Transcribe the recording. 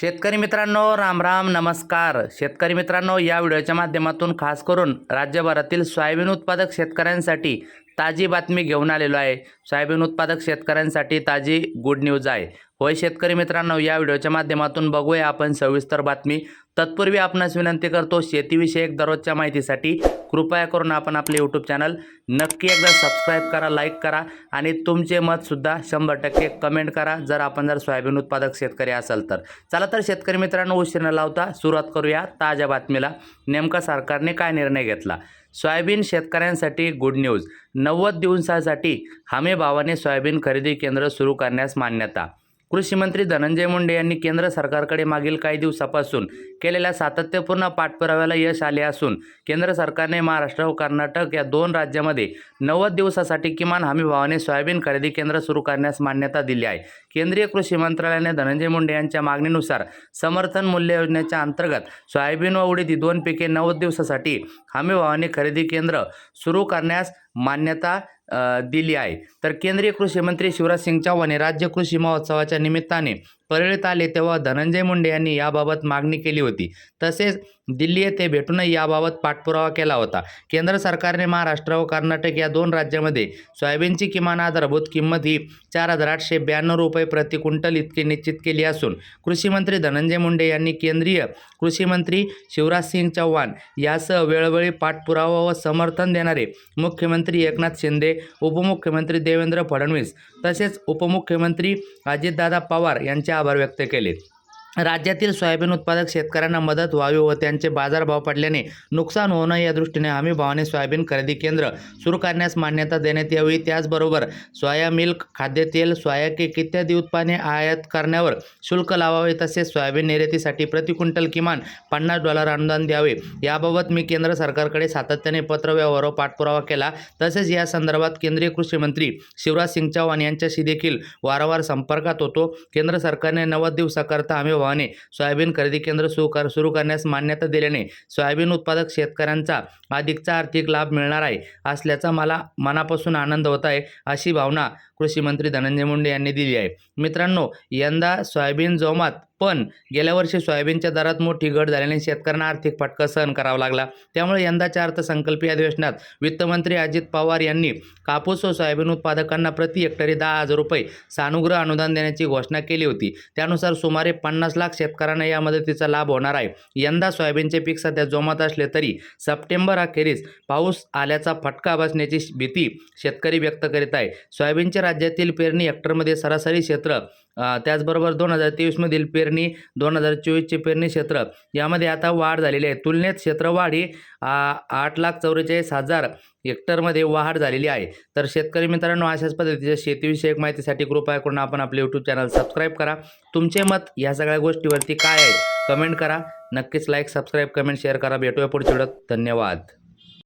शेतकरी मित्रांनो राम राम नमस्कार. शेतकरी मित्रांनो या व्हिडिओच्या माध्यमातून खास करून राज्यभरातील सोयाबीन उत्पादक शेतकऱ्यांसाठी ताजी बातमी घेऊन आलेलो आहे. सोयाबीन उत्पादक शेतकऱ्यांसाठी ताजी गुड न्यूज आहे. होय शेतकरी मित्रांनो या व्हिडिओच्या माध्यमातून बघूया आपण सविस्तर बातमी. तत्पूर्वी आपणास विनंती करतो शेतीविषयक दररोजच्या माहितीसाठी कृपया करून आपण आपले यूट्यूब चॅनल नक्की एकदा सबस्क्राईब करा लाईक करा आणि तुमचे मतसुद्धा शंभर टक्के कमेंट करा. जर आपण जर सोयाबीन उत्पादक शेतकरी असाल तर. चला तर शेतकरी मित्रांनो उशीर न लावता सुरुवात करूया ताज्या बातमीला. नेमका सरकारने काय निर्णय घेतला? सोयाबीन शेतकऱ्यांसाठी गुड न्यूज नव्वद दिवसासाठी हमी भावाने सोयाबीन खरेदी केंद्र सुरू करण्यास मान्यता. कृषी मंत्री धनंजय मुंडे यांनी केंद्र सरकारकडे मागील काही दिवसापासून केलेल्या सातत्यपूर्ण पाठपुराव्याला यश आले असून केंद्र सरकारने महाराष्ट्र व कर्नाटक या दोन राज्यामध्ये नव्वद दिवसासाठी किमान हमी भावाने सोयाबीन खरेदी केंद्र सुरू करण्यास मान्यता दिली आहे. केंद्रीय कृषी मंत्रालयाने धनंजय मुंडे यांच्या मागणीनुसार समर्थन मूल्य योजनेच्या अंतर्गत सोयाबीन व उडीद ही दोन पिके नव्वद दिवसासाठी हमी भावाने खरेदी केंद्र सुरू करण्यास मान्यता दिली आहे. तर केंद्रीय कृषी मंत्री शिवराज सिंग चौहान हे राज्य कृषी महोत्सवाच्या निमित्ताने परळीत आले तेव्हा धनंजय मुंडे यांनी याबाबत मागणी केली होती. तसेच दिल्ली येथे भेटूनही याबाबत पाठपुरावा केला होता. केंद्र सरकारने महाराष्ट्र व कर्नाटक या दोन राज्यामध्ये सोयाबीनची किमान आधारभूत किंमत ही चार हजार आठशे ब्याण्णव रुपये प्रति क्विंटल इतकी निश्चित केली असून कृषी मंत्री धनंजय मुंडे यांनी केंद्रीय कृषी मंत्री शिवराज सिंग चौहान यासह वेळोवेळी पाठपुरावा व समर्थन देणारे मुख्यमंत्री एकनाथ शिंदे उपमुख्यमंत्री देवेंद्र फडणवीस तसेच उपमुख्यमंत्री अजितदादा पवार यांच्या आभार व्यक्त केले राज्यातील सोयाबीन उत्पादक शेतकऱ्यांना मदत व्हावी व त्यांचे बाजारभाव पडल्याने नुकसान होऊ नये या दृष्टीने हमी भावाने सोयाबीन खरेदी केंद्र सुरू करण्यास मान्यता देण्यात यावी. त्याचबरोबर सोया मिल्क खाद्यतेल सोया केक इत्यादी उत्पादने आयात करण्यावर शुल्क लावावे तसेच सोयाबीन निर्यातीसाठी प्रति क्विंटल किमान पन्नास डॉलर अनुदान द्यावे. याबाबत मी केंद्र सरकारकडे सातत्याने पत्रव्यवहार व पाठपुरावा केला. तसेच या संदर्भात केंद्रीय कृषी मंत्री शिवराज सिंग चौहान यांच्याशी देखील वारंवार संपर्कात होतो. केंद्र सरकारने नव्वद दिवसाकरता हमी भावाने सोयाबीन खरेदी केंद्र सुरू कर सुरू करण्यास मान्यता दिल्याने सोयाबीन उत्पादक शेतकऱ्यांचा अधिकचा आर्थिक लाभ मिळणार आहे असल्याचा मला मनापासून आनंद होत आहे अशी भावना कृषी मंत्री धनंजय मुंडे यांनी दिली आहे. मित्रांनो यंदा सोयाबीन जोमात पण गेल्या वर्षी सोयाबीनच्या दरात मोठी घट झाल्याने शेतकऱ्यांना आर्थिक फटका सहन करावा लागला. त्यामुळे यंदाच्या अर्थसंकल्पीय अधिवेशनात वित्तमंत्री अजित पवार यांनी कापूस व सोयाबीन उत्पादकांना प्रति हेक्टरी दहा हजार रुपये सानुग्रह अनुदान देण्याची घोषणा केली होती. त्यानुसार सुमारे पन्नास लाख शेतकऱ्यांना या मदतीचा लाभ होणार आहे. यंदा सोयाबीनचे पीक सध्या जोमात असले तरी सप्टेंबर अखेरीस पाऊस आल्याचा फटका बसण्याची भीती शेतकरी व्यक्त करीत आहे. सोयाबीनच्या राज्यातील पेरणी हेक्टरमध्ये सरासरी क्षेत्र त्याचबरोबर दोन हजार तेवीसमधील पेरणी दोन हजार चोवीसचे पेरणी क्षेत्र यामध्ये आता वाढ झालेली आहे. तुलनेत क्षेत्रवाढ ही आ, आठ लाख चौवेचाळीस हजार हेक्टरमध्ये वाढ झालेली आहे. तर शेतकरी मित्रांनो अशाच पद्धतीच्या शेतीविषयक माहितीसाठी कृपया करून आपण आपले यूट्यूब चॅनल सबस्क्राईब करा. तुमचे मत या सगळ्या गोष्टीवरती काय आहे कमेंट करा. नक्कीच लाईक सबस्क्राईब कमेंट शेअर करा. भेटूया पुढच्या व्हिडिओत. धन्यवाद.